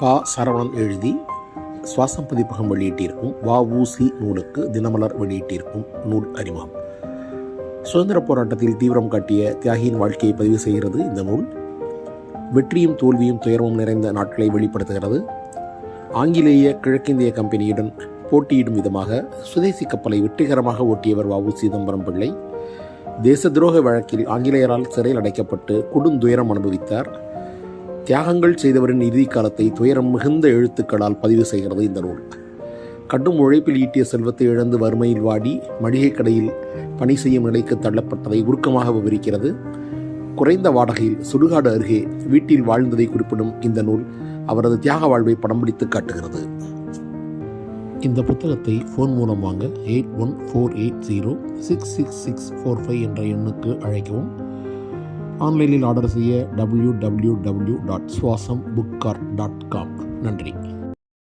பா சரவணன் எழுதி சுவாசம் பதிப்பகம் வெளியிட்டிருக்கும். வஉசி நூலுக்கு தினமலர் வெளியிட்டிருக்கும் நூல் அறிமுகம். சுதந்திர போராட்டத்தில் தீவிரம் காட்டிய தியாகியின் வாழ்க்கையை பதிவு செய்கிறது இந்த நூல். வெற்றியும் தோல்வியும் துயரமும் நிறைந்த நாட்களை வெளிப்படுத்துகிறது. ஆங்கிலேய கிழக்கிந்திய கம்பெனியுடன் போட்டியிடும் விதமாக சுதேசி கப்பலை வெற்றிகரமாக ஓட்டியவர் வஉ சிதம்பரம் பிள்ளை. தேச துரோக வழக்கில் ஆங்கிலேயரால் சிறையில் அடைக்கப்பட்டு கொடுந்துயரம் அனுபவித்தார். தியாகங்கள் செய்தவரின் இறுதி காலத்தை துயரம் மிகுந்த எழுத்துக்களால் பதிவு செய்கிறது இந்த நூல். கடும் உழைப்பில் ஈட்டிய செல்வத்தை இழந்து வறுமையில் வாடி மளிகை கடையில் பணி செய்யும் நிலைக்கு தள்ளப்பட்டதை உருக்கமாக விவரிக்கிறது. குறைந்த வாடகையில் சுடுகாடு அருகே வீட்டில் வாழ்ந்ததை குறிப்பிடும் இந்த நூல் அவரது தியாக வாழ்வை படம் பிடித்து காட்டுகிறது. இந்த புத்தகத்தை ஃபோன் மூலம் வாங்க eight one four eight zero six six six four five என்ற எண்ணுக்கு அழைக்கவும். ஆன்லைனில் ஆர்டர் செய்ய W W W dot Swasam book dot com நன்றி.